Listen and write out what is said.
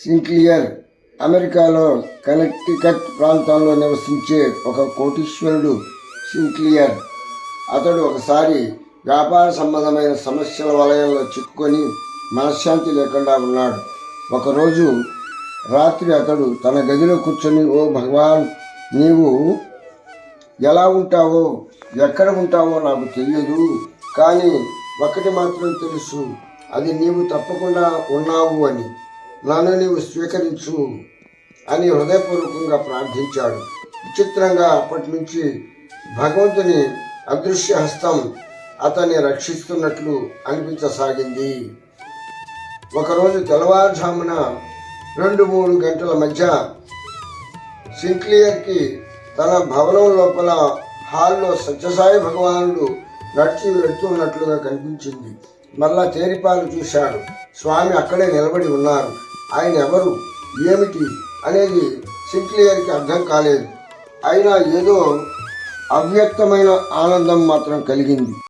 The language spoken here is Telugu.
సింక్లియర్ అమెరికాలో కనెక్టికట్ ప్రాంతంలో నివసించే ఒక కోటీశ్వరుడు సింక్లియర్ అతడు ఒకసారి వ్యాపార సంబంధమైన సమస్యల వలయంలో చిక్కుకొని మనశ్శాంతి లేకుండా ఉన్నాడు. ఒకరోజు రాత్రి అతడు తన గదిలో కూర్చొని ఓ భగవాన్ నీవు ఎలా ఉంటావో ఎక్కడ ఉంటావో నాకు తెలియదు కానీ ఒకటి మాత్రం తెలుసు అది నీవు తప్పకుండా ఉన్నావు అని. నన్ను నీవు స్వీకరించు అని హృదయపూర్వకంగా ప్రార్థించాడు. విచిత్రంగా అప్పటి నుంచి భగవంతుని అదృశ్య హస్తం అతన్ని రక్షిస్తున్నట్లు అనిపించసాగింది. ఒకరోజు తెల్లవారుజామున రెండు మూడు గంటల మధ్య సింక్లియర్కి తన భవనం లోపల హాల్లో సత్యసాయి భగవానుడు నడిచి వెళ్తున్నట్లుగా కనిపించింది. మరలా తేరిపాలు చూశాడు. స్వామి అక్కడే నిలబడి ఉన్నారు. ఆయన ఎవరు? ఏమిటి? అనేది సిక్లియర్కి అర్థం కాలేదు. అయినా ఏదో అవ్యక్తమైన ఆనందం మాత్రం కలిగింది.